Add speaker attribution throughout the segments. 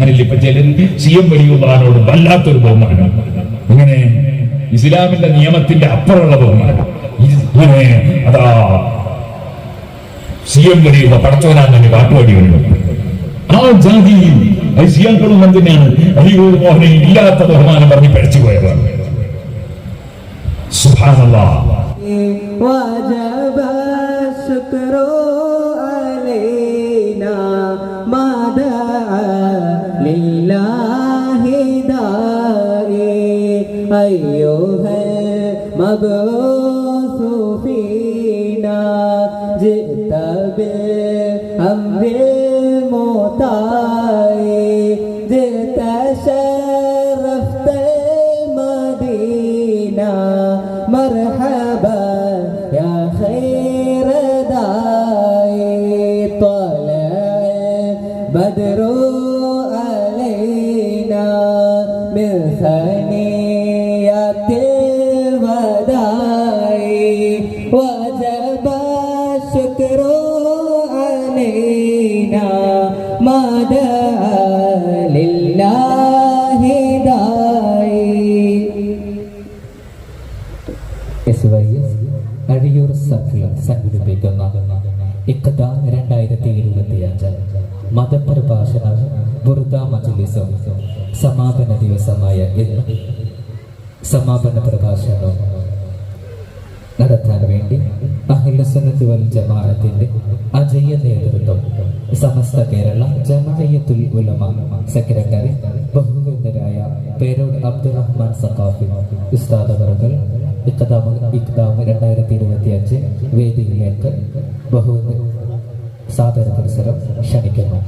Speaker 1: അങ്ങനെയല്ല ഇപ്പൊ ചെല സി എം വലിയുള്ളഹാനോട് വല്ലാത്തൊരു ബഹുമാനം. ഇങ്ങനെ ഇസ്ലാമിന്റെ നിയമത്തിന്റെ അപ്പുറമുള്ള ബഹുമാനം. അതാ സി എം വലിയുള്ള പടച്ചോനാൻ തന്നെ പാട്ടുപാടി വരുന്നു ആ ജാതി ഐസിയാക്കളും എന്തിനാണ് അയ്യോ മോഹനെ ഇല്ലാത്ത ബഹുമാനം പറഞ്ഞ് പഠിച്ചു പോയതാണ് സുഭാനല്ലാ
Speaker 2: المبعوث فينا جئت بالأمر المطاع جئت شرفت المدينة مرحبا
Speaker 3: മജ്ലിസും സമാപന ദിവസമായ ഇന്ന് സമാപന പ്രഭാഷണം നടത്താൻ വേണ്ടി അഹിലസുന്നത്ത് വൽ ജമാഅത്തിന്റെ അജയ്യ നേതൃത്വം സമസ്ത കേരള ജമാഅത്തുൽ ഉലമ സെക്രട്ടറി ബഹുവിന്ദരായ പേരോട് അബ്ദുറഹ്മാൻ സഖാഫി ഉസ്താദ് അവർകൾ ഇക്കതാമ ഇഖ്താമ് രണ്ടായിരത്തി ഇരുപത്തി അഞ്ച് വേദിയിലേക്ക് ബഹുവന്ദ സാദര പരിസരം ക്ഷണിക്കുന്നു.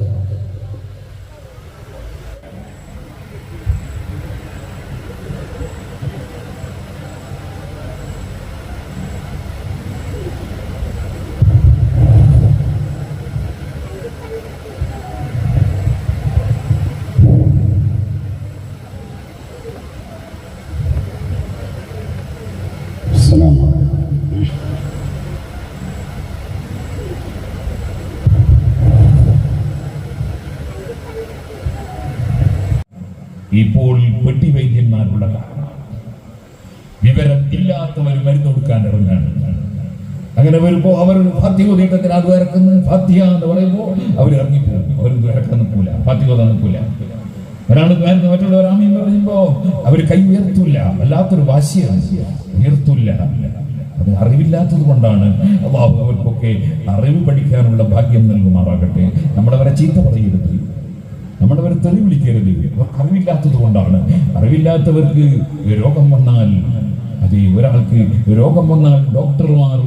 Speaker 1: ഇപ്പോൾ പെട്ടി വൈദ്യന്മാരുള്ള കാലം വിവരം ഇല്ലാത്തവർ മരുന്ന് കൊടുക്കാൻ ഇറങ്ങാണ്. അങ്ങനെ വരുമ്പോ അവർ ഫാത്തിഹ നീട്ടത്തിന് അത് ഇറക്കുന്ന. ഫാത്തിഹ എന്ന് പറയുമ്പോൾ അവർ ഇറങ്ങിപ്പോകും അവർ ഇറക്കാൻ നിൽക്കൂല. ഫാത്തിഹ നിൽക്കൂല. ഒരാൾ മരുന്ന് മറ്റുള്ളവർ ആമീൻ പറയുമ്പോ അവർ കൈ ഉയർത്തില്ല വല്ലാത്തൊരു വാശിയാണ്. ഉയർത്തില്ല അത് അറിവില്ലാത്തത് കൊണ്ടാണ് അവർക്കൊക്കെ അറിവ് പഠിക്കാനുള്ള ഭാഗ്യം നൽകുമാറാകട്ടെ. നമ്മളവരെ ചീത്ത പറയരുത്. നമ്മളവരെ തെറി വിളിക്കരുത് അവർക്ക് അറിവില്ലാത്തത് കൊണ്ടാണ്. അറിവില്ലാത്തവർക്ക് രോഗം വന്നാൽ അതെ ഒരാൾക്ക് രോഗം വന്നാൽ ഡോക്ടർമാർ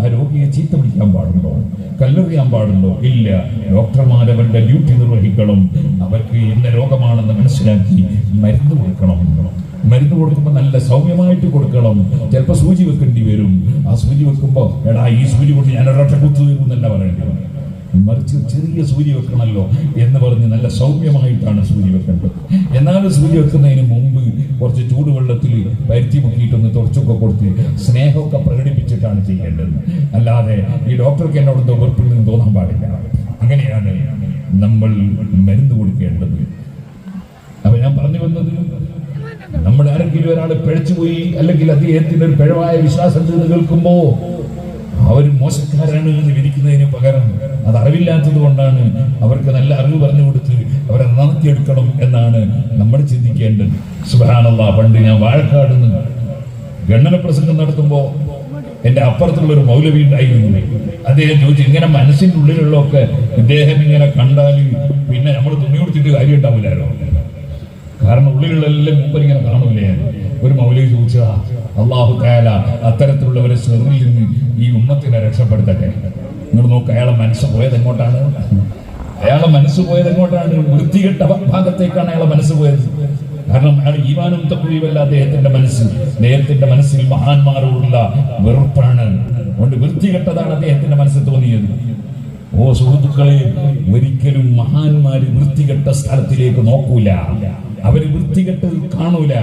Speaker 1: ആ രോഗിയെ ചീത്ത വിളിക്കാൻ പാടുണ്ടോ? കല്ലെറിയാൻ പാടുണ്ടോ? ഇല്ല. ഡോക്ടർമാർ അവരുടെ ഡ്യൂട്ടി നിർവഹിക്കണം. അവർക്ക് എന്ന രോഗമാണെന്ന് മനസ്സിലാക്കി മരുന്ന് കൊടുക്കണം. മരുന്ന് കൊടുക്കുമ്പോൾ നല്ല സൗമ്യമായിട്ട് കൊടുക്കണം. ചിലപ്പോൾ സൂചി വെക്കേണ്ടി വരും. ആ സൂചി വെക്കുമ്പോൾ എടാ ഈ സൂചി കൊണ്ട് ഞാൻ ഒരൊറ്റ കുത്തു തരും എന്നല്ല പറയേണ്ടി വരും മറിച്ച് ചെറിയ സൂര്യ വെക്കണമല്ലോ എന്ന് പറഞ്ഞ് നല്ല സൗമ്യമായിട്ടാണ് സൂര്യ വെക്കേണ്ടത് എന്നാലും സൂര്യ വെക്കുന്നതിന് മുമ്പ് കുറച്ച് ചൂടുവെള്ളത്തിൽ പരുത്തി മുക്കിയിട്ടൊന്ന് തുടച്ചൊക്കെ കൊടുത്ത് സ്നേഹമൊക്കെ പ്രകടിപ്പിച്ചിട്ടാണ് ചെയ്യേണ്ടത്. അല്ലാതെ ഈ ഡോക്ടർക്ക് എന്നോട് എന്തോ വെറുപ്പിൽ നിന്ന് തോന്നാൻ പാടില്ല. അങ്ങനെയാണ് നമ്മൾ മരുന്ന് കൊടുക്കേണ്ടത്. അപ്പൊ ഞാൻ പറഞ്ഞു വന്നത് നമ്മൾ ആരെങ്കിലും ഒരാൾ പിഴച്ചുപോയി അല്ലെങ്കിൽ അദ്ദേഹത്തിന് ഒരു പിഴവായ വിശ്വാസം കേൾക്കുമ്പോ അവർ മോശക്കാരാണ് എന്ന് വിധിക്കുന്നതിന് പകരം അത് അറിവില്ലാത്തത് കൊണ്ടാണ് അവർക്ക് നല്ല അറിവ് പറഞ്ഞു കൊടുത്ത് അവരെ നന്നാക്കിയെടുക്കണം എന്നാണ് നമ്മൾ ചിന്തിക്കേണ്ടത്. സുഹാനുള്ള പണ്ട് ഞാൻ വാഴക്കാട് നിന്ന് ഗണ്ണന പ്രസംഗം നടത്തുമ്പോൾ എന്റെ അപ്പുറത്തുള്ള ഒരു മൗലവി ഉണ്ടായിരുന്നു. അദ്ദേഹം ചോദിച്ചു ഇങ്ങനെ മനസ്സിന്റെ ഉള്ളിലുള്ളതൊക്കെ ഇദ്ദേഹം ഇങ്ങനെ കണ്ടാൽ പിന്നെ നമ്മൾ തുണി കൊടുത്തിട്ട് കാര്യം ഉണ്ടാവില്ലല്ലോ കാരണം ഉള്ളിലുള്ളെല്ലാം മൂപ്പരിങ്ങനെ കാണൂലേ ഒരു മൗലി ചോദിച്ചതാ അള്ളാഹു താല അത്തരത്തിലുള്ളവരെ ചെറിൽ നിന്ന് ഈ ഉമ്മത്തിനെ രക്ഷപ്പെടുത്തട്ടെ. നിങ്ങൾ നോക്ക് അയാളെ മനസ്സ് പോയത് എങ്ങോട്ടാണ്? അയാളെ മനസ്സ് പോയത് എങ്ങോട്ടാണ്? വൃത്തികെട്ട ഭാഗത്തേക്കാണ് അയാളെ മനസ്സ് പോയത്. കാരണം അയാൾ ഈമാനും തക്കുഴിയുമല്ല അദ്ദേഹത്തിന്റെ മനസ്സ്. അദ്ദേഹത്തിന്റെ മനസ്സിൽ മഹാന്മാരോടുള്ള വെറുപ്പാണ്. അതുകൊണ്ട് വൃത്തികെട്ടതാണ് അദ്ദേഹത്തിന്റെ മനസ്സ് തോന്നിയത്. ഓ സുഹൃത്തുക്കളെ ഒരിക്കലും മഹാന്മാര് വൃത്തികെട്ട സ്ഥലത്തിലേക്ക് നോക്കൂല. അവർ വൃത്തികെട്ട് കാണൂല.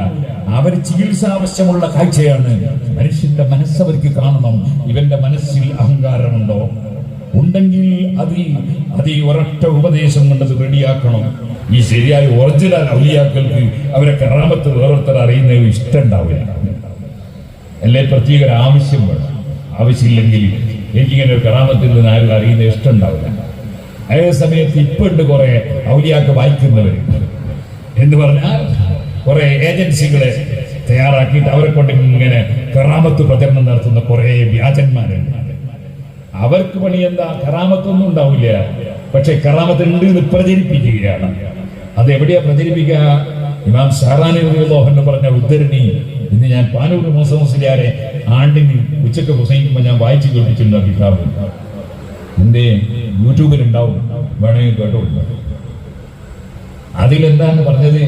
Speaker 1: അവർ ചികിത്സ ആവശ്യമുള്ള കാഴ്ചയാണ്. മനുഷ്യന്റെ മനസ്സ് അവർക്ക് കാണണം. ഇവന്റെ മനസ്സിൽ അഹങ്കാരമുണ്ടോ? ഉണ്ടെങ്കിൽ അതിൽ ഈ ഒരൊറ്റ ഉപദേശം കൊണ്ടത് റെഡിയാക്കണം. ഈ ശരിയായ ഒറിജിനൽ ഔലിയാക്കൾക്ക് അവരെ കറാമത്ത് വേറൊരുത്തർ അറിയുന്ന ഇഷ്ടം ഉണ്ടാവില്ല അല്ലെ? പ്രത്യേക ഒരു ആവശ്യം വേണം. ആവശ്യമില്ലെങ്കിൽ എനിക്കിങ്ങനെ ഒരു കറാമത്തിൽ നിന്ന് ആരും അറിയുന്ന ഇഷ്ടം ഉണ്ടാവില്ല അതേ സമയത്ത് ഇപ്പൊ ഉണ്ട് കുറെ ഔലിയാക്ക് വായിക്കുന്നവർ എന്ന് പറഞ്ഞാൽ കുറെ ഏജൻസികളെ തയ്യാറാക്കിയിട്ട് അവരെ കൊണ്ട് ഇങ്ങനെ കറാമത്ത് പ്രചരണം നടത്തുന്ന കുറെ വ്യാജന്മാരുണ്ട്. അവർക്ക് പണി എന്താ? കറാമത്തൊന്നും ഉണ്ടാവില്ല. പക്ഷെ കറാമത്ത് ഉണ്ട് എന്ന് പ്രചരിപ്പിക്കുകയാണ്. അത് എവിടെയാ പ്രചരിപ്പിക്കുക? ഇമാം ഷഹറാനി റളിയല്ലാഹു പറഞ്ഞ ഉദ്ധരണി ഇന്ന് ഞാൻ പാനൂർ മൂസ ആണ്ടിന് ഉച്ചയ്ക്ക് പ്രസംഗിക്കുമ്പോൾ ഞാൻ വായിച്ചു കേൾപ്പിച്ചിട്ടുണ്ട് കിതാബ്? എന്റെ യൂട്യൂബിൽ ഉണ്ടാവും വേണമെങ്കിൽ കേട്ടോ. അതിലെന്താണ് പറഞ്ഞത്?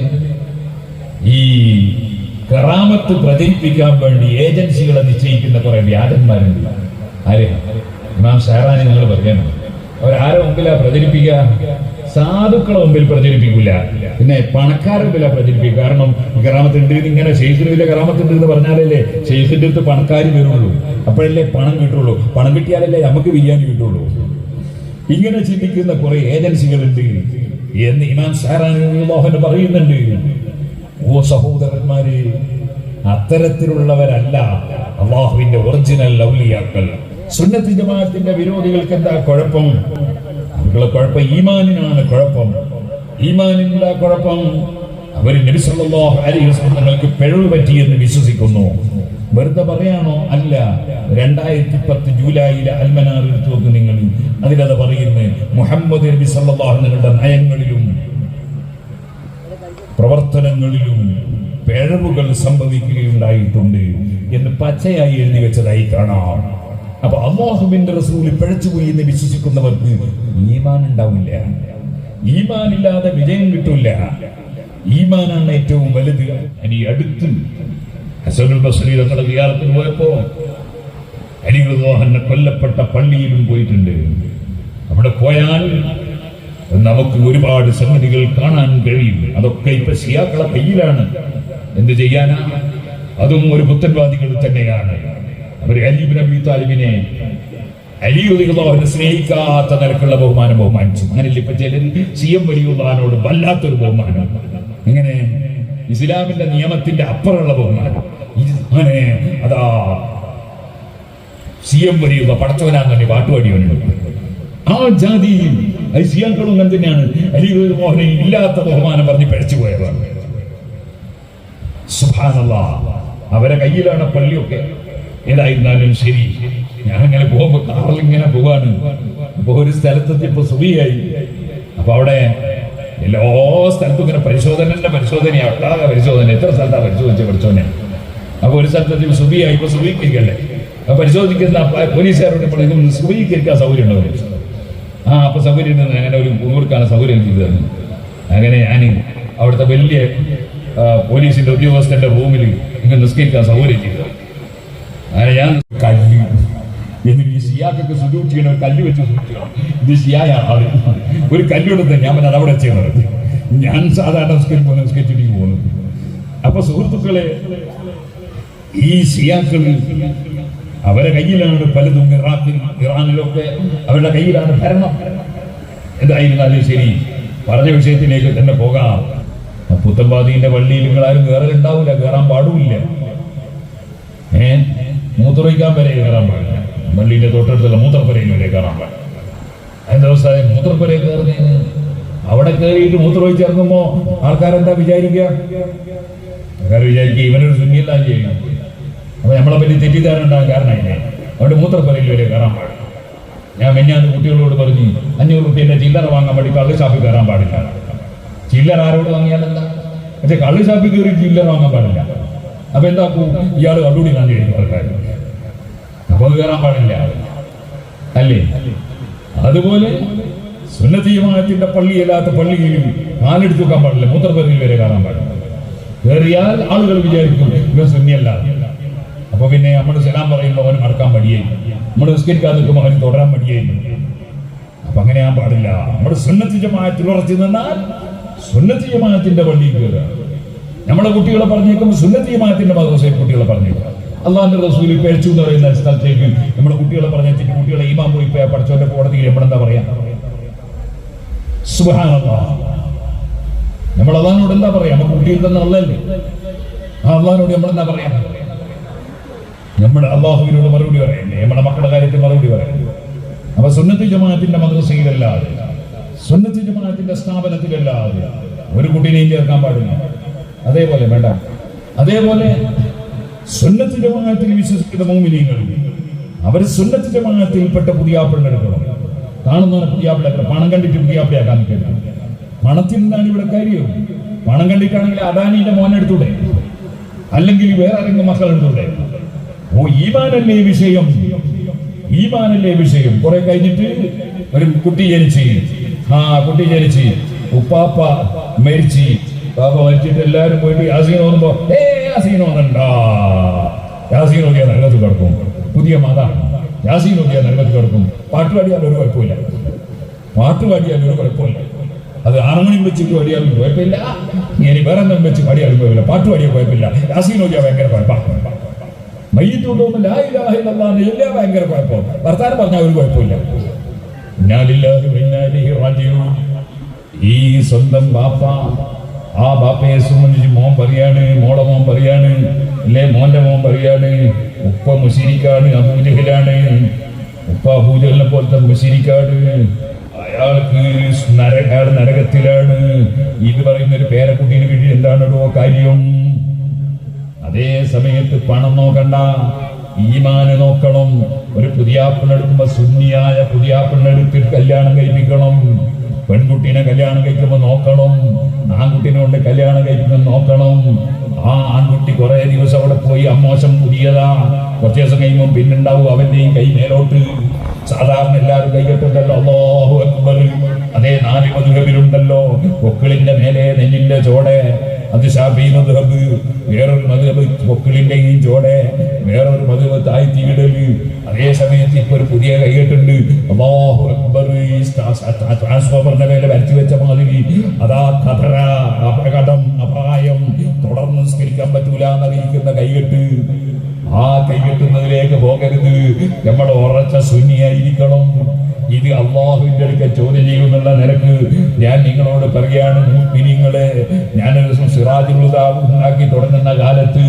Speaker 1: ഈ കറാമത്ത് പ്രചരിപ്പിക്കാൻ വേണ്ടി ഏജൻസികളെ നിശ്ചയിക്കുന്ന കുറെ വ്യാജന്മാരുണ്ട്. ആരെ? ഇമാം ഷഹറാനി നിങ്ങൾ പറയണം അവരാരെ മുമ്പിലാ പ്രചരിപ്പിക്കുക. സാധുക്കളെ മുമ്പിൽ പ്രചരിപ്പിക്കില്ല പിന്നെ പണക്കാരെ മുമ്പിലാ പ്രചരിപ്പിക്കുക. കാരണം കറാമത്തുണ്ട് ഇങ്ങനെ ഷെയ്ഖിന് വലിയ കറാമത്തുണ്ട് എന്ന് പറഞ്ഞാലല്ലേ ഷെയ്ഖിന്റെ അടുത്ത് പണക്കാർ വരുള്ളൂ. അപ്പോഴല്ലേ പണം കിട്ടുള്ളൂ. പണം കിട്ടിയാലല്ലേ നമുക്ക് ബിരിയാണി കിട്ടുള്ളൂ. ഇങ്ങനെ ചിന്തിക്കുന്ന കുറെ ഏജൻസികളുണ്ട്. എന്ന് ഇമാൻ മോഹൻ പറയുന്നുണ്ട്. ഓ സഹോദരന്മാരെ അത്തരത്തിലുള്ളവരല്ല അള്ളാഹുവിന്റെ ഒറിജിനൽ ലൗലിയാക്കൾ സുന്നത്തി ജമാഅത്തിന്റെ വിരോധികൾക്ക് എന്താ കുഴപ്പം? അവരുടെ കുഴപ്പം ഈമാനിനാണ് കുഴപ്പം. ഈമാനിനുള്ള കുഴപ്പം അവർ നബി സല്ലല്ലാഹു അലൈഹി വസല്ലം പിഴവ് പറ്റിയെന്ന് വിശ്വസിക്കുന്നു. വെറുതെ പറയാണോ അല്ല. രണ്ടായിരത്തി പത്ത് ജൂലൈയിലെ അൽമനാർ എടുത്തു നോക്ക് നിങ്ങൾ. അതിലത് പറയുന്നത് മുഹമ്മദ് നബി സല്ലല്ലാഹു നിങ്ങളുടെ നയങ്ങളിലും പ്രവർത്തനങ്ങളിലും പിഴവുകൾ സംഭവിക്കുകയുണ്ടായിട്ടുണ്ട് എന്ന് പച്ചയായി എഴുതി വെച്ചതായി കാണാം. അപ്പൊ അള്ളാഹുബിന്റെ റസൂൽ പിഴച്ചുപോയി എന്ന് വിശ്വസിക്കുന്നവർക്ക് ഈമാൻ ഉണ്ടാവില്ല. ഈമാൻ ഇല്ലാതെ വിജയം കിട്ടില്ല. ഈമാനാണ് ഏറ്റവും വലുത്. ഇനി അടുത്ത് ഹസനുൽ ബസ്രി തങ്ങളുടെ വികാരത്തിന് പോയപ്പോ അലിഹുദോഹന്റെ കൊല്ലപ്പെട്ട പള്ളിയിലും പോയിട്ടുണ്ട്. അവിടെ പോയാൽ നമുക്ക് ഒരുപാട് സംഗതികൾ കാണാൻ കഴിയും. അതൊക്കെ ഇപ്പൊ ഷിയാക്കളെ കയ്യിലാണ്. എന്ത് ചെയ്യാനാ? അതും ഒരു പുത്തൻവാദികൾ തന്നെയാണ്. അവർ അലീബിൻ അബി താലിബിനെ അലിയുദികളോഹനെ സ്നേഹിക്കാത്ത നിലക്കുള്ള ബഹുമാനം ബഹുമാനിച്ചു. അങ്ങനെയല്ല ഇപ്പൊ ചിലർ സി എം വലിയുള്ളഹാനോട് വല്ലാത്തൊരു ബഹുമാനം. ഇങ്ങനെ ഇസ്ലാമിന്റെ നിയമത്തിന്റെ അപ്പുറമുള്ള ബഹുമാനം. അങ്ങനെ അതാ സി എം വലിയുള്ള പടച്ചവനാൻ തന്നെ പാട്ടുപാടിയവനുണ്ട് ആ ജാതി സിയാക്കളും അങ്ങനെ തന്നെയാണ്. അലി മോഹനെ ഇല്ലാത്ത ബഹുമാനം പറഞ്ഞ് പിഴച്ചു പോയവർ. അവരെ കയ്യിലാണ് പള്ളിയൊക്കെ. ഏതായിരുന്നാലും ശരി ഞാൻ ഇങ്ങനെ പോകുമ്പോ കാറിൽ ഇങ്ങനെ പോവാണ്. അപ്പൊ ഒരു സ്ഥലത്തെത്തിയപ്പോ സുഖിയായി അപ്പൊ അവിടെ എല്ലാ സ്ഥലത്തും ഇങ്ങനെ പരിശോധനന്റെ പരിശോധനയാ. ഒട്ടാകെ പരിശോധന. എത്ര സ്ഥലത്താ പരിശോധിച്ച പഠിച്ചോനെ അപ്പൊ ഒരു സ്ഥലത്തെത്തി സുഖിയായി ഇപ്പൊ സുഖിക്കല്ലേ പരിശോധിക്കുന്ന പോലീസുകാരോട് പറയുമ്പോൾ സ്വീകരിക്കാൻ സൗകര്യം ഉണ്ടാവും ആ അപ്പൊ സൗകര്യം ഉണ്ടെന്ന് അങ്ങനെ ഒരു കൊടുക്കാൻ സൗകര്യം ചെയ്തു തന്നു. അങ്ങനെ ഞാൻ അവിടുത്തെ വലിയ പോലീസിന്റെ ഉദ്യോഗസ്ഥന്റെ റൂമിൽ ഇങ്ങനെ നിസ്കരിക്കാൻ സൗകര്യം ചെയ്തു. അങ്ങനെ ഞാൻ കല്ല് എന്നിട്ട് ഈ ഷിയാക്കൊക്കെ സുജൂട്ട് ചെയ്യണം ഒരു കല്ല് വെച്ച് ഇത് ആൾ. ഒരു കല്ലുകൊടുത്ത് ഞാൻ പിന്നെ അതവിടെ ചെയ്യുന്നത് ഞാൻ സാധാരണ നിസ്കരിച്ച് പോകുന്ന പോകുന്നു. അപ്പൊ സുഹൃത്തുക്കളെ ഈ സിയാക്കൾ അവരെ കയ്യിലാണ് പലതും ഇറാഖിൽ ഇറാനിലൊക്കെ അവരുടെ കയ്യിലാണ് ഭരണം. എന്തായിരുന്നാലും ശരി പറഞ്ഞ വിഷയത്തിലേക്ക് തന്നെ പോകാം. പുത്തമ്പാദീന്റെ പള്ളിയിൽ നിങ്ങൾ ആരും കയറലുണ്ടാവില്ല കയറാൻ പാടില്ല ഏ? മൂത്രയ്ക്കാൻ വരെ കയറാൻ പാടില്ല. പള്ളിയുടെ തൊട്ടടുത്തുള്ള മൂത്രപ്പുരയിൽ വരെ കയറാൻ പാടില്ല. അതിന്റെ ദിവസം മൂത്രപ്പുരയിൽ കയറുന്നതിന് അവിടെ കയറിയിട്ട് മൂത്രമൊഴിച്ച് ഇറങ്ങുമ്പോ ആൾക്കാരെന്താ വിചാരിക്കുക ആൾക്കാർ വിചാരിക്കുക ഇവനൊരു സുന്നിയല്ല ചെയ്യും അപ്പൊ നമ്മളെ പറ്റി തെറ്റിദ്ധാരണ ഉണ്ടാകാൻ കാരണമില്ലേ? അവിടെ മൂത്രപ്പുരയിൽ വരെ കയറാൻ പാടില്ല. ഞാൻ മെഞ്ഞാന്ന് കുട്ടികളോട് പറഞ്ഞു അഞ്ഞൂറ് റുപ്യന്റെ ചില്ലറ വാങ്ങാൻ വേണ്ടി കള്ള് ഷാപ്പിൽ കയറാൻ പാടില്ല. ചില്ലറ ആരോട് വാങ്ങിയാലല്ല? പക്ഷെ കള്ള് ഷാപ്പിൽ കയറി ചില്ലറ വാങ്ങാൻ പാടില്ല. അപ്പൊ എന്താ ഇയാൾ കള്ളുകൂടി കാണി കഴിക്കും ആൾക്കാർ അപ്പൊ അത് കയറാൻ പാടില്ല. അല്ലേ? അതുപോലെ സുന്നതീയമാനത്തിന്റെ പള്ളിയല്ലാത്ത പള്ളിയിൽ കാലെടുത്ത് വെക്കാൻ പാടില്ല. മൂത്രപ്പുരയിൽ വരെ കയറാൻ പാടില്ല. കയറിയാൽ ആളുകൾ വിചാരിക്കും ഇവ സുന്നിയല്ല. അപ്പൊ പിന്നെ നമ്മൾ സലാം പറയുമ്പോൾ അവന് മടക്കാൻ മടിയായി. നമ്മൾ നിസ്കരിക്കാൻ നിൽക്കുമ്പോൾ തുടരാൻ മടിയായി. അപ്പൊ അങ്ങനെ ഞാൻ പാടില്ല. നമ്മൾ സുന്നത്തി ജമാഅത്തിൽ ഉറച്ചു നിന്നാൽ സുന്നത്തി ജമാഅത്തിന്റെ പള്ളിയിൽ കയറുക. നമ്മളെ കുട്ടികളെ പറഞ്ഞേക്കും സുന്നത്തി ജമാഅത്തിന്റെ മദ്രസയിൽ കുട്ടികളെ പറഞ്ഞേക്കുക അള്ളാഹിന്റെ റസൂലി പേഴ്ച്ചു എന്ന് പറയുന്ന സ്ഥലത്തേക്ക് നമ്മുടെ കുട്ടികളെ പറഞ്ഞേക്ക് കുട്ടികളെ ഈമാൻ പോയി പഠിച്ചവന്റെ കോടതിയിൽ എവിടെന്താ പറയാ? നമ്മൾ അള്ളഹാനോട് എന്താ പറയാ? നമുക്ക് കുട്ടിയിൽ തന്നെ അള്ളല്ലേ ആ അള്ളഹാനോട് നമ്മൾ എന്താ പറയാ? നമ്മുടെ അള്ളാഹുവിനോട് മറുപടി പറയണ്ടേ നമ്മുടെ മക്കളുടെ കാര്യത്തിൽ മറുപടി പറയണ്ടേ അപ്പൊ സുന്നത്ത് ജമാഅത്തിന്റെ മദ്രസയിലല്ലാതെ സുന്നത്തി ജമാഅത്തിന്റെ സ്ഥാപനത്തിലല്ലാതെ ഒരു കുട്ടീനെയും ചേർക്കാൻ പാടില്ല. അതേപോലെ വേണ്ട. അതേപോലെ സുന്നത്തി ജമാഅത്തിൽ വിശ്വസിക്കുന്ന മോമിനിയങ്ങൾ അവർ സുന്നത്തി ജമാഅത്തിൽപ്പെട്ട പുതിയാപ്പിള്ള എടുക്കണം. കാണുന്നവനെ പുതിയാപ്പിള പണം കണ്ടിട്ട് പുതിയാപ്പിളയാക്കാൻ നിൽക്കരുത്. പണത്തിൽ നിന്നാണ് ഇവിടെ കാര്യം പണം കണ്ടിട്ടാണെങ്കിൽ അദാനിന്റെ മോനെടുത്തൂടെ അല്ലെങ്കിൽ വേറെ ആരെങ്കിലും മക്കൾ എടുത്തൂടെ? ഓ ഈമാനല്ലേ വിഷയം? ഈമാനല്ലേ വിഷയം? കുറെ കഴിഞ്ഞിട്ട് ഒരു കുട്ടി ജനിച്ച്. ആ കുട്ടി ജനിച്ച്. ഉപ്പാപ്പ മരിച്ച്. പാപ്പ മരിച്ചിട്ട് എല്ലാരും പോയിട്ട് യാസീൻ ഓർമ്മോ ഏ യാസീൻ ഓന്നണ്ട യാസീൻ കിടക്കും. പുതിയ മാതാണ് യാസീൻ ഓതിയ നരകത്ത് കിടക്കും. പാട്ട് പാടിയാൽ ഒരു കുഴപ്പമില്ല. പാട്ട് പാടിയാൽ ഒരു കുഴപ്പമില്ല. അത് ആറുമണിയും വെച്ചിട്ട് പാടിയാലും കുഴപ്പമില്ല. ഇനി വേറെ എന്തെങ്കിലും വെച്ച് പാടിയാലും കുഴപ്പമില്ല. പാട്ട് പാടിയാൽ കുഴപ്പമില്ല. യാസീൻ ഓതിയ ഭയങ്കര കുഴപ്പമാണ് മയ്യത്തുണ്ടോന്ന് പറഞ്ഞാൽ ഒരു കുഴപ്പമില്ല. ഈ സ്വന്തം ബാപ്പ ആ ബാപ്പയെ സംബന്ധിച്ച് മോൻ പറയാണ് മോളെ മോൻ പറയാണ് അല്ലേ? മോന്റെ മോൻ പറയാണ് ഉപ്പ മുശിരിക്കാണ് അബൂജഹിലാണ് ഉപ്പ അബൂജഹലിനെ പോലത്തെ മുശിരിക്കാണ് അയാൾക്ക് നര നരകത്തിലാണ്. ഇത് പറയുന്ന ഒരു പേരക്കുട്ടീനെ വേണ്ടി എന്താണോ കാര്യം? അതേ സമയത്ത് പണം നോക്കണ്ട. ഈമാന് നോക്കണം. ഒരു പുതിയ പുതിയാപ്പിളെടുക്കുമ്പോ സുന്നിയായ പുതിയ പുതിയാപ്പിളെടുത്ത് കല്യാണം കഴിപ്പിക്കണം. പെൺകുട്ടീനെ കല്യാണം കഴിക്കുമ്പോ നോക്കണം. ആൺകുട്ടീനെ കൊണ്ട് കല്യാണം കഴിക്കുമ്പോൾ നോക്കണം. ആ ആൺകുട്ടി കുറെ ദിവസം അവിടെ പോയി അമ്മോശം പുതിയതാ കുറച്ച് ദിവസം കഴിയുമ്പോൾ പിന്നുണ്ടാവും അവന്റെയും കൈ മേലോട്ട്. സാധാരണ എല്ലാവരും കൈകെട്ടുണ്ടല്ലോ അക്ബർ. അതേ നാല് മധുരവിലുണ്ടല്ലോ കൊക്കിളിന്റെ മേലെ നെഞ്ഞിന്റെ ചോടെ. അത് ഷാഫി റബ്ബ്. വേറൊരു മധുഹബ് പൊക്കിളിന്റെയും ചോടെ. വേറൊരു മധുഹബ് താഴ്ത്തിയിടൽ അതേ സമയത്ത് ഇപ്പൊ ഒരു പുതിയ കൈകെട്ടുണ്ട്. അല്ലാഹു അക്ബർ. ട്രാൻസ്ഫോമറിന്റെ മേലെ വരച്ചു വെച്ച മാതിരി. അതാ കഥറ അപകടം അപായം. തുടർന്ന് നിസ്കരിക്കാൻ പറ്റൂല എന്നറിയിക്കുന്ന കൈകെട്ട്. ആ കൈകെട്ടുന്നതിലേക്ക് പോകരുത്. നമ്മൾ ഉറച്ച ശൂന്യായിരിക്കണം ഇത് അള്ളാഹുവിന്റെ അടുക്ക ചോദ്യം ചെയ്യുമെന്നുള്ള നിരക്ക് ഞാൻ നിങ്ങളോട് പറയാണ് ഞാൻ ഞാനൊരു ഹുദ ഉണ്ടാക്കി തുടങ്ങുന്ന കാലത്ത്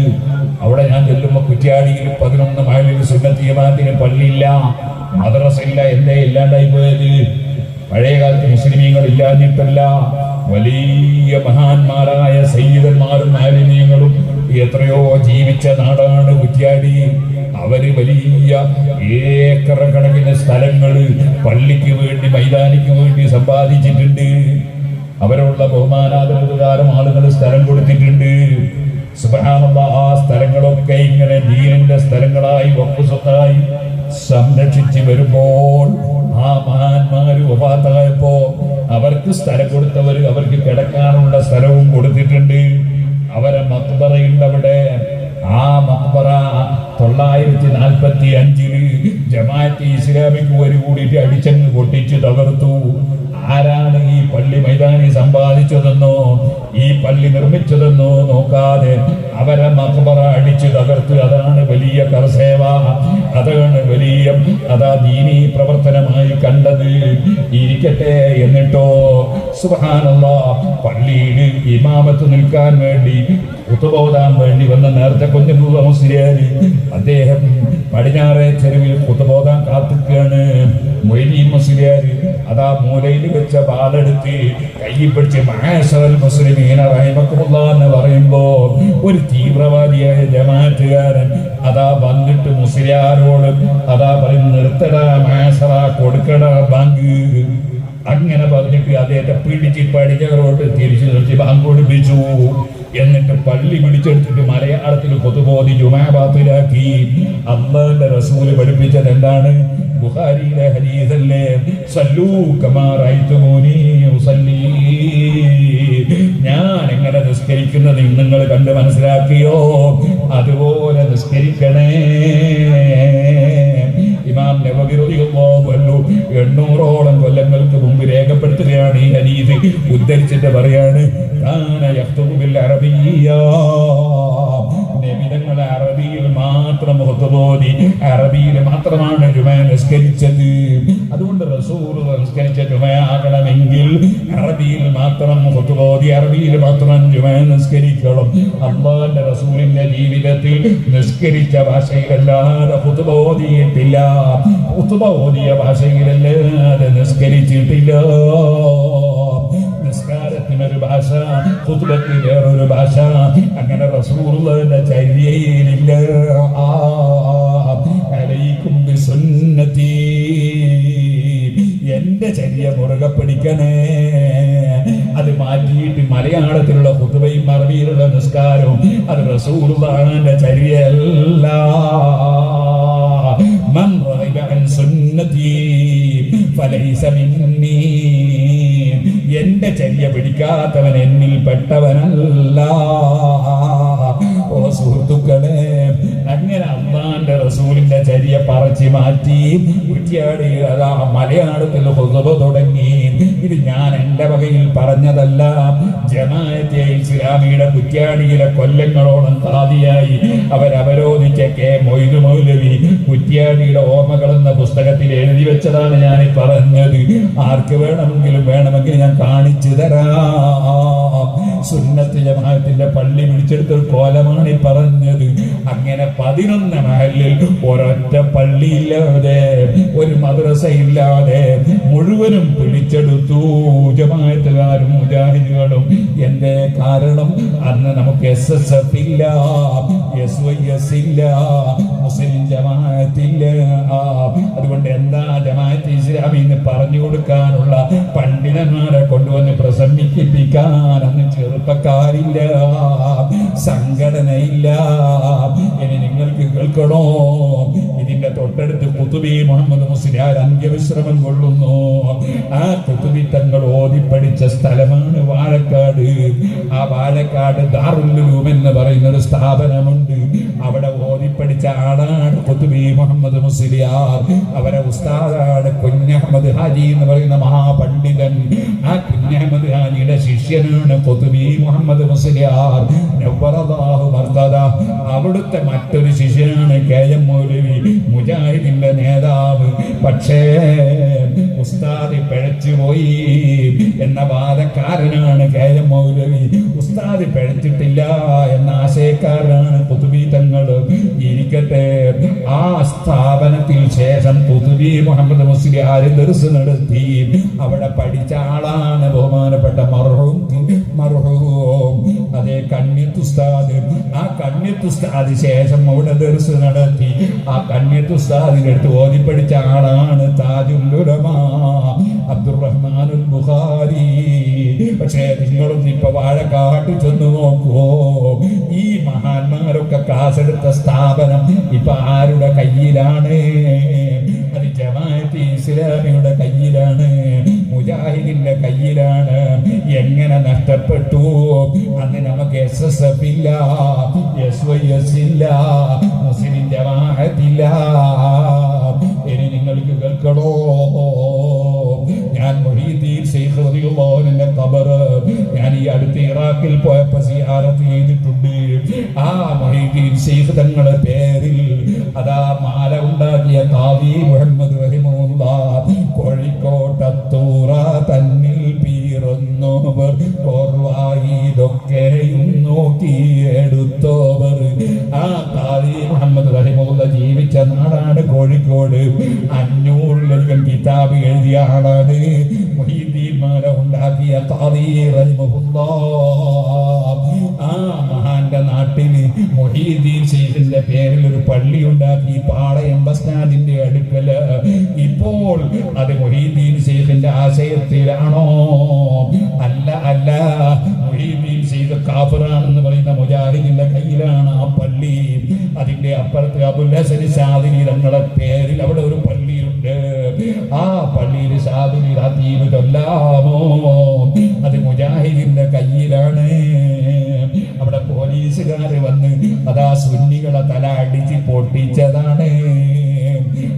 Speaker 1: അവിടെ ഞാൻ ചെല്ലുമ്പോൾ കുറ്റ്യാടിയിൽ പതിനൊന്ന് മൈലിൽ സുന്നത്തീയമാനത്തിന് പള്ളിയില്ല മദ്രസ ഇല്ല എന്തേ ഇല്ലാണ്ടായി പോയത്. പഴയ കാലത്ത് മുസ്ലിമീങ്ങൾ ഇല്ലാഞ്ഞിട്ടല്ല വലിയ മഹാന്മാരായ സയ്യിദന്മാരും മാലിന്യങ്ങളും എത്രയോ ജീവിച്ച നാടാണ് കുറ്റ്യാടി. അവർ വലിയ ഏക്കർ കണക്കിന് സ്ഥലങ്ങൾ പള്ളിക്ക് വേണ്ടി മൈതാനിക്ക് വേണ്ടി സമ്പാദിച്ചിട്ടുണ്ട്. അവരുള്ള ബഹുമാനാദരകാരം ആളുകൾ സ്ഥലം കൊടുത്തിട്ടുണ്ട്. സുബാനുള്ള ആ സ്ഥലങ്ങളൊക്കെ ഇങ്ങനെ ദീനിന്റെ സ്ഥലങ്ങളായി വഖഫ് സ്വത്തായി സംരക്ഷിച്ച് വരുമ്പോൾ ആ മഹാന്മാര് ഉപാത്തായപ്പോ അവർക്ക് സ്ഥലം കൊടുത്തവര് അവർക്ക് കിടക്കാനുള്ള സ്ഥലവും കൊടുത്തിട്ടുണ്ട്. അവരെ മക്ബറയുണ്ട് അവിടെ. ആ മക്ബറ തൊള്ളായിരത്തി നാൽപ്പത്തി അഞ്ചിൽ ജമാഅത്ത് ഇസ്ലാമിക്ക് ഒരു കൂടിയിട്ട് അടിച്ചങ്ങ് പൊട്ടിച്ചു തകർത്തു. ആരാണ് ഈ പള്ളി മൈതാനി സമ്പാദിച്ചതെന്നോ ഈ പള്ളി നിർമ്മിച്ചതെന്നോ നോക്കാതെ അവരെ മക്ബറ അടിച്ചു തകർത്ത്. അതാണ് വലിയ കർസേവ അതാണ് വലിയ അതാ ദീനി പ്രവർത്തനമായി കണ്ടത്. ഇരിക്കട്ടെ എന്നിട്ടോ. സുഹാനുള്ള പള്ളിയിൽ ഇമാമത്ത് നിൽക്കാൻ വേണ്ടി കുത്തുപോതാൻ വേണ്ടി വന്ന നേരത്തെ കുഞ്ഞുള്ള മുസ്ലിയാര് അദ്ദേഹം പടിഞ്ഞാറെ ചെരുവിൽ കുത്തുപോതാൻ കാത്തിക്കാണ് മൊയ്ലീൻ മുസ്ലിയാരി അതാ മൂലയിൽ വെച്ച പാലെടുത്ത് കയ്യിൽ പിടിച്ച് മഹേശ്വരൻ മുസ്ലിമീന റഹിമക്കുമുള്ള എന്ന് പറയുമ്പോ ഒരു തീവ്രവാദിയായ ജമാറ്റുകാരൻ അതാ വന്നിട്ട് മുസ്ലിയാരോട് അതാ പറയും നിർത്തടാ മഹേശ്വര കൊടുക്കടാ ബാങ്ക്. അങ്ങനെ പറഞ്ഞിട്ട് അദ്ദേഹത്തെ പിടിച്ച് പടിഞ്ഞാറോട്ട് തിരിച്ചു നിർത്തി ബാങ്ക് കൊടുപ്പിച്ചു എന്നിട്ട് പള്ളി പിടിച്ചെടുത്തിട്ട് മലയാളത്തിൽ പൊതുബോധി ജുമാബാത്തിലാക്കി അള്ളാന്റെ റസൂൽ പഠിപ്പിച്ചത് എന്താണ്? ബുഖാരിയിലെ ഹരീതല്ലേ സല്ലൂ കമാറായിത്തുമോനി ഞാൻ എങ്ങനെ നിസ്കരിക്കുന്നത് നിങ്ങൾ കണ്ട് മനസ്സിലാക്കിയോ? അതുപോലെ നിസ്കരിക്കണേ. ഇമാം അൻഹു എണ്ണൂറോളം കൊല്ലങ്ങൾക്ക് മുമ്പ് രേഖപ്പെടുത്തുകയാണ് ഈ ഹദീസ്. ഉദ്ധരിച്ചിട്ട് പറയാണ് കാന നബിതങ്ങൾ അറബിയിൽ മാത്രം ഹുത്തുബോധി അറബിയിൽ മാത്രമാണ് ജുമ നിസ്കരിച്ചത്. അതുകൊണ്ട് റസൂൽ നിസ്കരിച്ച ജുമയാകണമെങ്കിൽ അറബിയിൽ മാത്രം ഖുതുബോധി അറബിയിൽ മാത്രം ജുമാ നിസ്കരിക്കണം. അള്ളാന്റെ റസൂലിന്റെ ജീവിതത്തിൽ നിസ്കരിച്ച ഭാഷയിലല്ലാതെ ഖുതുബ ഓതിയ ഭാഷയിലല്ലാതെ നിസ്കരിച്ചിട്ടില്ല. ഭാഷ ഖുതുബത്തിന് വേറൊരു ഭാഷ അങ്ങനെ റസൂലുള്ളാഹിന്റെ ചര്യയിലില്ല ആ അലൈക്കും ബിസുന്നതി എന്റെ ചര്യ മുറുകെ പിടിക്കണേ അത് മാറ്റിയിട്ട് മലയാളത്തിലുള്ള കുത്തുബയും അറബിയിലുള്ള നിസ്കാരവും അത് റസൂലുള്ളാഹിന്റെ ചര്യയല്ല من رغب عن سنتي فليس مني എന്റെ ചര്യ പിടിക്കാത്തവൻ എന്നിൽ പെട്ടവനല്ല ഓ അള്ളാന്റെ ചര്യ പറിച്ചു മാറ്റി. കുറ്റിയാടി അതാ മലയാളത്തിൽ ഹുദബ തുടങ്ങി. ഇത് ഞാൻ എന്റെ വകയിൽ പറഞ്ഞതല്ല. ജമാഅത്തെ ഇസ്ലാമിയുടെ കുറ്റ്യാടിയിലെ കൊല്ലങ്ങളോളം സാധിയായി അവരവരോധിച്ച കെ മൊയ്തു മൗലവി കുറ്റ്യാടിയുടെ ഓർമ്മകൾ എന്ന പുസ്തകത്തിൽ എഴുതി വെച്ചതാണ് ഞാൻ പറഞ്ഞത്. ആർക്ക് വേണമെങ്കിലും വേണമെങ്കിൽ ഞാൻ കാണിച്ചു തരാം. സുന്നത്ത് ജമാഅത്തിന്റെ പള്ളി പിടിച്ചെടുത്തൊരു കോലമാണ് ഈ പറഞ്ഞത്. അങ്ങനെ പതിനൊന്ന് മഹലിൽ ഒരൊറ്റ പള്ളിയില്ലാതെ ഒരു മദ്രസ ഇല്ലാതെ മുഴുവനും പിടിച്ചെടുത്തു. ജമാകാരും മുജാഹിദുകളും. എന്റെ കാരണം? അന്ന് നമുക്ക് എസ് എസ് എഫ് ഇല്ല എസ് വൈ എസ് ഇല്ല മുസ്ലിം ജമാഅത്തില്ല. അതുകൊണ്ട് എന്താ ജമാഅത്ത് ഇസ്ലാമി എന്ന് പറഞ്ഞു കൊടുക്കാനുള്ള പണ്ഡിതന്മാരെ കൊണ്ടുവന്ന് പ്രസംഗിപ്പിക്കാൻ അന്ന് ചെറുപ്പക്കാരില്ല സംഘടനയില്ല. ഇനി നിങ്ങൾക്ക് കേൾക്കണോ? ഇതിന്റെ തൊട്ടടുത്ത് കുത്തുബി മുഹമ്മദ് മുസ്ലിയാർ അന്ത്യവിശ്രമം കൊള്ളുന്നു. ആ കുത്തുബി തങ്ങൾ ഓതി പഠിച്ച സ്ഥലമാണ് വാഴക്കാട്. ആ വാഴക്കാട് ദാറുല്ലുലൂം എന്ന് പറയുന്ന ഒരു സ്ഥാപനമുണ്ട്. അവിടെ ഓതി ആളാണ് കുത്തുബി മുഹമ്മദ് മുസ്ലിയാർ അവരെ ഉസ്താദാണ് കുഞ്ഞഹമ്മദ് ഹാജി എന്ന് പറയുന്ന മഹാപണ്ഡിതൻ. ആ കുഞ്ഞഹമ്മദ് ഹാജിയുടെ ശിഷ്യനാണ് കുത്തുബി മുഹമ്മദ് മുസ്ലിയാർ അവിടുത്തെ മറ്റൊരു ശിഷ്യനാണ് കെ എം മൗലവി. മുജാഹിദിന്റെ നേതാവ്. പക്ഷേ ഉസ്താദ് പിഴച്ചുപോയി എന്ന വാദക്കാരനാണ് കെ എം മൗലവി. ഉസ്താദ് പിഴച്ചിട്ടില്ല എന്ന ആശയക്കാരനാണ് പുതുവി തങ്ങൾ ഇരിക്കട്ടെ ആ സ്ഥാപനത്തിൽ ശേഷം പുതുവി മുഹമ്മദ് മുസ്ലിയാർ ദർസ് നടത്തി. അവിടെ പഠിച്ച ആളാണ് ബഹുമാനപ്പെട്ട മർഹൂം മർഹൂം കണ്യത്തുസ്താദ് ആ കണ്യത്തുസ്താദ് ശേഷം അവിടെ ദർസ് നടത്തി ആ കണ്യത്തുസ്താദിന്റെ അടുത്ത് ആളാണ് താജുൽ ഉലമാ അബ്ദുറഹ്മാനുൽ ബുഖാരി. പക്ഷേ നിങ്ങളും ഇപ്പൊ വാഴക്കാട്ട് ചെന്ന് നോക്കുവോ ഈ മഹാന്മാരൊക്കെ കാസെടുത്ത സ്ഥാപനം ഇപ്പൊ ആരുടെ കയ്യിലാണ്? അത് ജമാഅത്ത് ഇസ്ലാമിയുടെ കയ്യിലാണ്. മുജാഹിദിന്റെ കയ്യിലാണ്. എങ്ങനെ നഷ്ടപ്പെട്ടു? അന്ന് നമുക്ക് എസ് എസ് എഫ് ഇല്ല എസ് വൈ എസ് ഇല്ല മുസ്ലിം ജമാഅത്തില്ല ഇനി നിങ്ങൾക്ക് കേൾക്കണോ? ഞാൻ മൊഹീദ്ദീൻ ശൈഖ് റളിയല്ലാഹുവിന്റെ ഞാൻ ഈ അടുത്ത് ഇറാഖിൽ പോയപ്പോൾ സിയാറത്ത് ചെയ്തിട്ടുണ്ട്. ആ മൊഹീദ്ദീൻ തങ്ങളുടെ പേരിൽ അതാ മാല ഉണ്ടാക്കിയ കാവി മുഹമ്മദ് റഹിമുള്ള കിതാബ് എഴുതിയ ആളാണ് മൊഹീദ്ദീൻമാര ഉണ്ടാക്കിയ ആ മഹാന്റെ നാട്ടിന് മൊഹീദ്ദീൻ ഷെയ്ഖിന്റെ പേരിൽ ഒരു പള്ളി ഉണ്ടാക്കി പാളയം ബസ് സ്റ്റാൻഡിന്റെ അടുക്കൽ ഇപ്പോൾ അത് മൊഹീദ്ദീൻ ഷെയ്ഖിന്റെ ആശയത്തിലാണോ? അല്ല അല്ല. മൊഹീദ്ദീൻ ഷെയ്ഖ് കാഫിറാണെന്ന് പറയുന്ന മുജാഹിദിന്റെ കയ്യിലാണ് ആ പള്ളി. അതിന്റെ അപ്പുറത്ത് അബുൽ ഹസൻ ഷാദിനി തങ്ങളുടെ പേരിൽ അവിടെ ഒരു പള്ളിയുണ്ട് ആ പള്ളിയിൽ ഷാദിനി റത്തീബ് കൊല്ലാമോ അത് മുജാഹിദിന്റെ കയ്യിലാണ്. അവിടെ പോലീസുകാര് വന്ന് അതാ സുന്നികളെ തല അടിച്ച് പൊട്ടിച്ചതാണ്.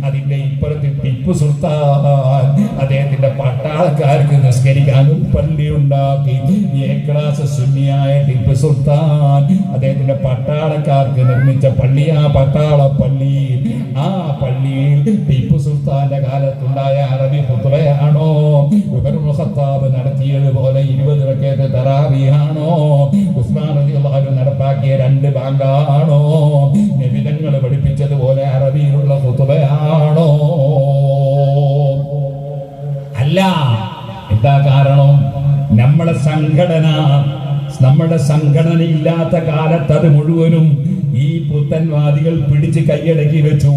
Speaker 1: അതിന്റെ ഇപ്പുറത്ത് ടിപ്പു സുൽത്താൻ അദ്ദേഹത്തിന്റെ പട്ടാളക്കാർക്ക് നിസ്കരിക്കാനും പള്ളി ഉണ്ടാക്കി. എ ക്ലാസ് സുന്നിയായ ടിപ്പു സുൽത്താൻ അദ്ദേഹത്തിന്റെ പട്ടാളക്കാർക്ക് നിർമ്മിച്ച പള്ളി ആ പട്ടാള പള്ളി. ആ പള്ളിയിൽ ടിപ്പു സുൽത്താന്റെ കാലത്തുണ്ടായ അറബി പുത്രയാണോ? ഖത്താബ് നടത്തിയതുപോലെ ഇരുപത് റക്കേറ്റ് തറാവിയാണോ? ഉസ്മാൻ നടപ്പാക്കിയ രണ്ട് ബാങ്കാണോ? നിബിധങ്ങൾ പഠിപ്പിച്ചതുപോലെ സംഘടന. നമ്മുടെ സംഘടന ഇല്ലാത്ത കാലത്ത് അത് മുഴുവനും ഈ പുത്തൻവാദികൾ പിടിച്ച് കൈയടക്കി വെച്ചു.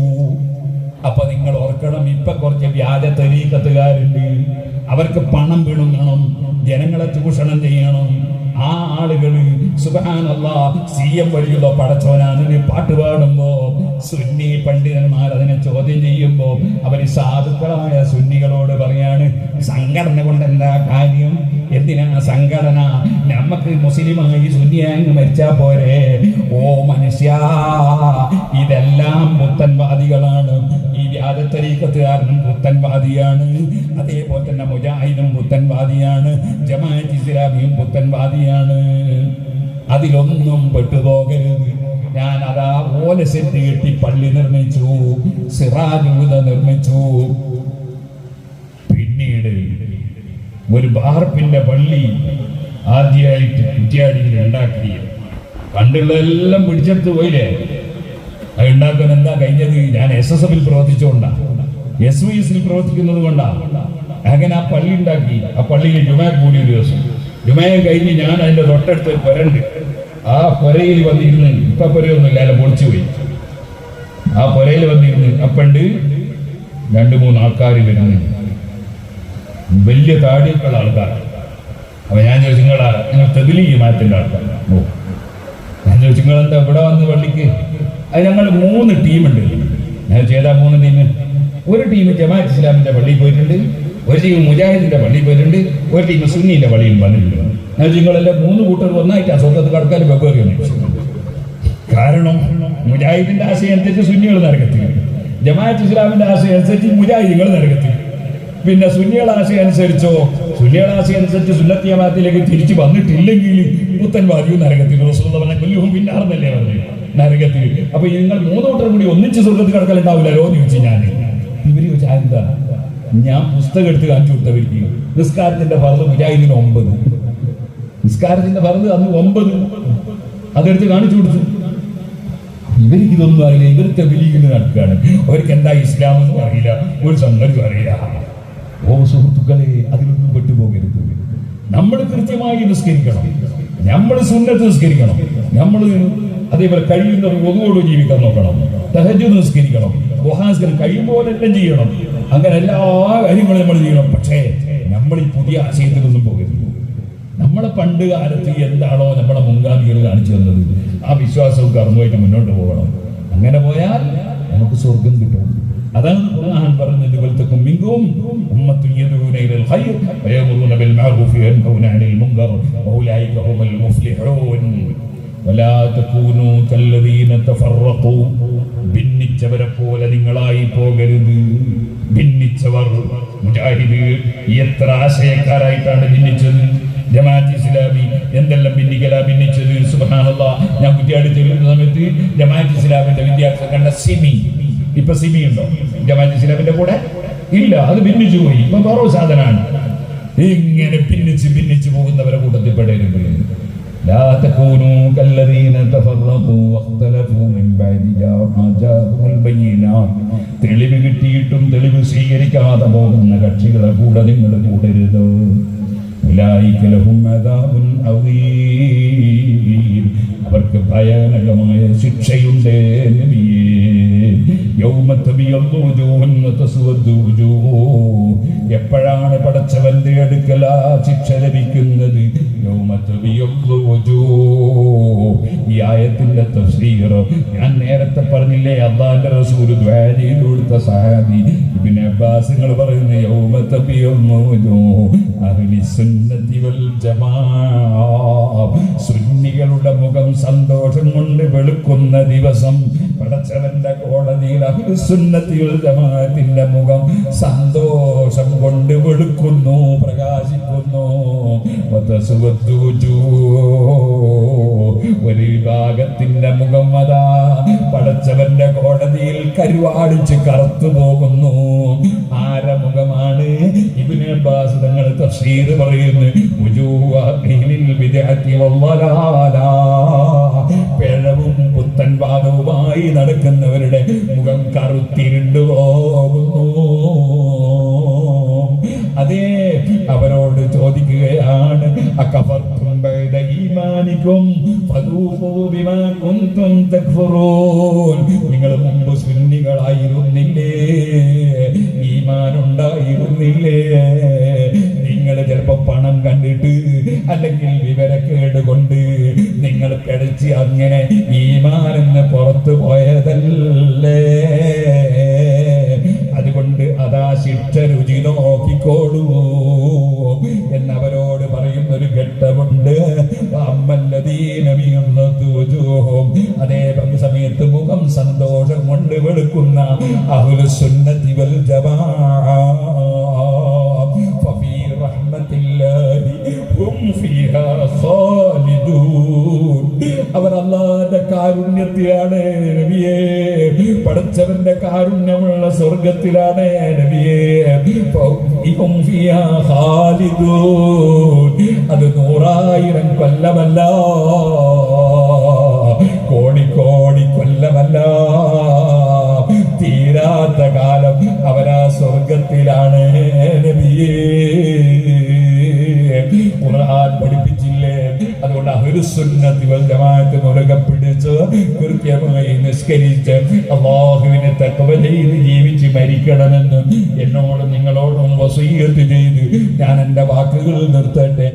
Speaker 1: അപ്പൊ നിങ്ങൾ ഓർക്കണം ഇപ്പൊ കുറച്ച് വ്യാജ തെരീക്കത്തുകാരുണ്ട്. അവർക്ക് പണം പിണുങ്ങണം ജനങ്ങളെ ചൂഷണം ചെയ്യണം. ആ ആളുകൾ സുബാനല്ല സി എം വഴിയുള്ള പടച്ചോനാണെന്ന് പാട്ട് പാടുമ്പോ സുന്നി പണ്ഡിതന്മാർ അതിനെ ചോദ്യം ചെയ്യുമ്പോ അവർ സാധുക്കളായ സുന്നികളോട് പറയാണ് സംഘടന കൊണ്ട് എന്താ കാര്യം? എന്തിനാ സംഘടന? നമുക്ക് മുസ്ലിമായി സുന്നിയായി മരിച്ചാ പോരെ. ഓ മനുഷ്യ ഇതെല്ലാം പുത്തൻവാദികളാണ്. ഈ വ്യാജത്തരീക്കത്തുകാരനും പുത്തൻവാദിയാണ്. അതേപോലെ തന്നെ മുജാഹിദും പുത്തൻവാദിയാണ്. ജമാഅത്ത് ഇസ്ലാമിയും പുത്തൻവാദിയാണ്. അതിലൊന്നും പെട്ടുപോകരുത്. ഞാൻ അതാ ഓല സെറ്റ് കെട്ടി പള്ളി നിർമ്മിച്ചു സിറാജൂത നിർമ്മിച്ചു. പിന്നീട് ഒരു ബാർപ്പിന്റെ പള്ളി ആദ്യമായിട്ട് കുറ്റിയാടിയിൽ ഉണ്ടാക്കി പണ്ടുള്ളതെല്ലാം പിടിച്ചെടുത്ത് പോയില്ലേ? അത് ഉണ്ടാക്കാൻ എന്താ കഴിഞ്ഞത്? ഞാൻ എസ് എസ് എഫിൽ പ്രവർത്തിച്ചുകൊണ്ടാ എസ് വി എസിൽ പ്രവർത്തിക്കുന്നത് കൊണ്ടാ. അങ്ങനെ ആ പള്ളി ഉണ്ടാക്കി. ആ പള്ളിയിൽ ജുമാ കൂടിയ ദിവസം. ജുമയം കഴിഞ്ഞ് ഞാൻ അതിന്റെ തൊട്ടടുത്ത് ഒരു പുരണ്ട്. ആ പുരയിൽ വന്നിരുന്ന് ഇപ്പൊ പുരയൊന്നുമില്ല ഇല്ല പൊളിച്ചു പോയി. ആ പുരയിൽ വന്നിരുന്ന് അപ്പണ്ട് രണ്ട് മൂന്ന് ആൾക്കാർ വരുന്നു. വലിയ താടിയൊക്കെയുള്ള ആൾക്കാർ. അപ്പൊ ഞാൻ ചോദിച്ചു നിങ്ങൾ തെബിലി മാറ്റിന്റെ ആൾക്കാർ ഓ. ഞാൻ ചോദിച്ചു എന്താ ഇവിടെ വന്ന് പള്ളിക്ക്? അത് ഞങ്ങൾ മൂന്ന് ടീമുണ്ട്. ഞാൻ ചെയ്താ മൂന്ന് ടീം? ഒരു ടീം ജമാഅത്ത് ഇസ്ലാമിന്റെ പള്ളിയിൽ പോയിട്ടുണ്ട് ഒരു ടീം മുജാഹിദിന്റെ പള്ളിയിൽ പോയിട്ടുണ്ട് ഒരു ടീം സുന്നിന്റെ പള്ളിയിൽ വന്നിട്ടുണ്ട്. ഞാൻ നിങ്ങളെല്ലാം മൂന്ന് കൂട്ടർ ഒന്നായിട്ട് ആ കടക്കാൻ വെപ്പേറിയാണ് കാരണം മുജാഹിദിന്റെ ആശയം അനുസരിച്ച് സുന്നികൾ നരകത്തിൽ ജമാഅത്ത് ഇസ്ലാമിന്റെ ആശയം അനുസരിച്ച് മുജാഹിദികൾ നരകത്തിൽ പിന്നെ സുന്നിയുടെ ആശയം അനുസരിച്ചോ? സുന്നിയുടെ ആശയം അനുസരിച്ച് സുന്നത്തി ജമാഅത്തിലേക്ക് തിരിച്ചു വന്നിട്ടില്ലെങ്കിൽ പുത്തൻവാദിയും നരകത്തിൽ. കൊല്ലുവും പിന്നാർന്നല്ലേ പറഞ്ഞു നരകത്തിൽ. അപ്പൊ നിങ്ങൾ മൂന്ന് കൂട്ടർ കൂടി ഒന്നിച്ച് സ്വർഗത്തിൽ കിടക്കലുണ്ടാവില്ലല്ലോ എന്ന് ചോദിച്ചു ഞാൻ. ഇവർ ചോദിച്ചാൽ എന്താ ഞാൻ പുസ്തകം എടുത്ത് കാണിച്ചു കൊടുത്തവർക്ക് നിസ്കാരത്തിന്റെ ഫറന്ന് മുജാഹിദിന് ഒമ്പത്. നിസ്കാരത്തിന്റെ ഫറന്ന് അന്ന് ഒമ്പത്. അതെടുത്ത് കാണിച്ചു കൊടുത്തു. ഇവർക്ക് ഇതൊന്നും അറിയില്ല. ഇവർക്ക് വിലയിൽ നടക്കുകയാണ്. അവർക്ക് എന്താ ഇസ്ലാം എന്നും അറിയില്ല. ഒരു സംഗതി അറിയില്ല. ഓ സുഹൃത്തുക്കളെ അതിലൊന്നും പെട്ടുപോകരുത്. നമ്മൾ കൃത്യമായി നിസ്കരിക്കണം. നമ്മൾ സുന്നത്ത് നിസ്കരിക്കണം. നമ്മൾ അതേപോലെ കഴിയുന്നവർ ഒന്നുകൂടെ ജീവിക്കാൻ നോക്കണം. തഹജ് നിസ്കരിക്കണം. ഗുഹാസ്കരം കഴിയുമ്പോൾ എല്ലാം ചെയ്യണം. അങ്ങനെ എല്ലാ കാര്യങ്ങളും നമ്മൾ ചെയ്യണം. പക്ഷേ നമ്മൾ ഈ പുതിയ ആശയത്തിലൊന്നും പോകരുത്. നമ്മളെ പണ്ട് കാലത്ത് എന്താണോ നമ്മളെ മുൻഗാമികൾ കാണിച്ചു തന്നത്. ആ വിശ്വാസവും കർമ്മമായിട്ട് മുന്നോട്ട് പോകണം. അങ്ങനെ പോയാൽ നമുക്ക് സ്വർഗം കിട്ടും. അതാണ് ഖുർആൻ പറഞ്ഞത് വൽതക്കും മിൻകും ഉമ്മത്തുൻ യദൂന ഇലൽ ഖൈർ വയമുറുന ബിൽ മഅറൂഫി വയൻഹൗന അനിൽ മുൻകർ വൗലൈക ഹുമൽ മുഫ്ലിഹൂൻ വലാ തകൂനു കല്ലദീന തഫറഖു ഭിന്നിച്ചവരെ പോലെ നിങ്ങളായി പോകരുത് ഭിന്നിച്ചവർ മുജാഹിദ് എത്ര ആശയക്കാരായിട്ടാണ് ഭിന്നിച്ചത്? ജമാഅത്ത് ഇസ്ലാമി എന്തെല്ലാം ഭിന്നിക്കലാ ഭിന്നിച്ചത്? സുബാനുള്ള ഞാൻ കുട്ടിയാടി ചെല്ലുന്ന സമയത്ത് ജമാഅത്ത് ഇസ്ലാമിന്റെ വിദ്യാർത്ഥി കണ്ട സിമി ഇപ്പൊ സിമി ഉണ്ടോ ജമാഅത്ത് ഇസ്ലാമിന്റെ കൂടെ ഇല്ല അത് ഭിന്നിച്ചു പോയി ഇപ്പൊ വേറെ സാധനമാണ് ഇങ്ങനെ ഭിന്നിച്ച് ഭിന്നിച്ച് പോകുന്നവരെ കൂട്ടത്തിൽ പെടരുത് لا تكونوا كالذين تفرقوا واختلفوا من بعد جاءهم البينات തെളിവ് കിട്ടിയിട്ടും തെളിവ് സ്വീകരിക്കാതെ പോകുന്ന കക്ഷികളെ കൂടെ നിങ്ങൾ കൂടരുത് ഉലായിക ലഹും അദാബുൻ അവീം. അവർക്ക് ഭയാനകമായ ശിക്ഷയുണ്ട്. എപ്പോഴാണ് പടച്ചവന്റെ അടുക്കൽ ആ ശിക്ഷ ലഭിക്കുന്നത്? ഈ ആയത്തിന്റെ തഫ്സീർ. ഞാൻ നേരത്തെ പറഞ്ഞില്ലേ അള്ളാന്റെ റസൂൽ ദ്വാരിയിൽ കൊടുത്ത സഹാബി ഇബ്നു അബ്ബാസുകൾ പറയുന്നു പറയുന്ന യൗമ സുന്നികളുടെ മുഖം സന്തോഷം കൊണ്ട് വെളുക്കുന്ന ദിവസം പടച്ചവന്റെ കോടതിയിൽ ജമാഅത്തിന്റെ മുഖം സന്തോഷം കൊണ്ട് വെളുക്കുന്നു പ്രകാശിക്കുന്നു. ഒരു വിഭാഗത്തിന്റെ മുഖം അതാ പടച്ചവന്റെ കോടതിയിൽ കരുവാടിച്ച് കറുത്തു പോകുന്നു. ആരമുഖമാണ്? ഇബിന് അബ്ബാസ് തങ്ങൾ തഫ്സീർ പറയുന്നു. പിഴവും പുത്തൻ വാദവുമായി നടക്കുന്നവരുടെ മുഖം കറുത്തിരുണ്ടു പോകുന്നു. അതേ അവരോട് ചോദിക്കുകയാണ് അക്കഫർത്തും നിങ്ങൾ മുമ്പ് സുന്നികളായിരുന്നില്ലേ? ഈമാനുണ്ടായിരുന്നില്ലേ? നിങ്ങൾ ചിലപ്പോ പണം കണ്ടിട്ട് അല്ലെങ്കിൽ വിവരക്കേട് കൊണ്ട് നിങ്ങൾ കിടച്ച് അങ്ങനെ ഈമാനെന്ന് പുറത്തു പോയതല്ലേ? അതുകൊണ്ട് അതാ ശിക്ഷ രുചി നോക്കിക്കോളൂ എന്നവരോട് അതേ സമയത്ത് മുഖം സന്തോഷം കൊണ്ട് വെളുക്കുന്ന അഹുല സുന്നതി വൽ ജമാ അവർ അള്ളാന്റെ കാരുണ്യത്തിലാണ് നബിയേ. പഠിച്ചവന്റെ കാരുണ്യമുള്ള സ്വർഗത്തിലാണ് നബിയേ ും. അത് നൂറായിരം കൊല്ലമല്ല. കോടിക്കോടി കൊല്ലമല്ല. തീരാത്ത കാലം അവരാ സ്വർഗത്തിലാണ് ഖുർആൻ പഠിപ്പിച്ചില്ലേ? അതുകൊണ്ട് അഹ്ലുസുന്നത്തി വൽ ജമാഅത്ത് മുറുകെ പിടിച്ച് കൃത്യമായി നിസ്കരിച്ച് അള്ളാഹുവിനെ തക്കവ ചെയ്ത് ജീവിച്ച് മരിക്കണമെന്ന് എന്നോടും നിങ്ങളോടും വസീയത്ത് ചെയ്ത് ഞാൻ എന്റെ വാക്കുകൾ നിർത്തട്ടെ.